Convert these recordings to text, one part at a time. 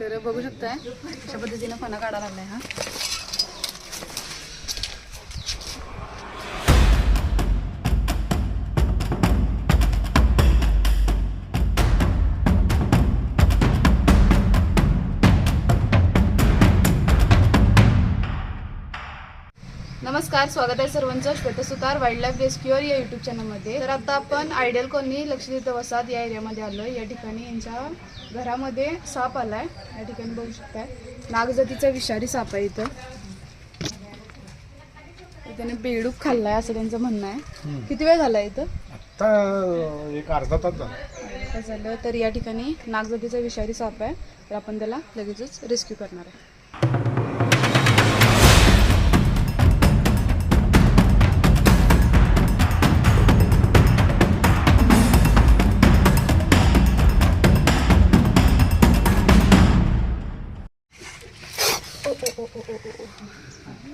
तर बघू शकताय अशा पद्धतीनं फणा काढा लागलाय हा. नमस्कार स्वागत आहे सर्वांचं. श्वेतसुतार वाईल्ड लाईफ रेस्क्युअर या युट्यूब चॅनलमध्ये तर आता आपण आयडियल कॉलनी लक्षद्वीप वसाहत या एरियामध्ये आलो या ठिकाणी यांच्या घरामध्ये साप आलाय. या ठिकाणी बघू शकताय. नागजातीचा विषारी साप आहे इथं. त्याने बेडूक खाल्लाय असं त्यांचं म्हणणं आहे. किती वेळ झाला इथं? आता एक अर्धा तास झाला. काय झालं. तर या ठिकाणी नागजातीचा विषारी साप आहे. तर आपण त्याला लगेचच रेस्क्यू करणार आहे.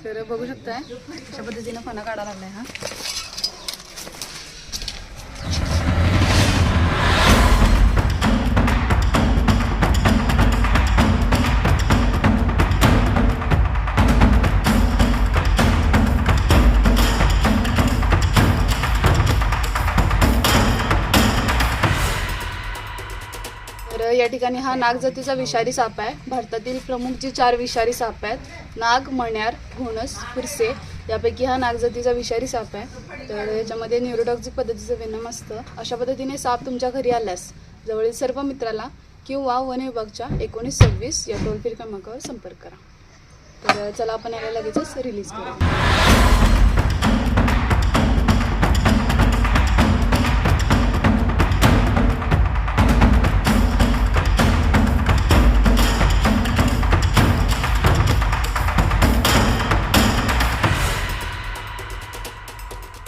तर बघू शकताय अशा पद्धतीनं फणा काढा लागलाय हा. तर या ठिकाणी हा नाग जातीचा विषारी साप आहे. भारतातील प्रमुख जे चार विषारी साप आहेत. नाग मण्यार घोणस फिरसे यापैकी हा नाग जातीचा विषारी साप आहे. तर याच्यामध्ये न्यूरोटॉक्सिक पद्धतीचं विनम असतं. अशा पद्धतीने साप तुमच्या घरी आल्यास जवळील सर्व मित्राला किंवा वन विभागच्या एकोणीस सव्वीस या टोल फ्री क्रमांकावर संपर्क करा. तर चला आपण याला लगेचच रिलीज करू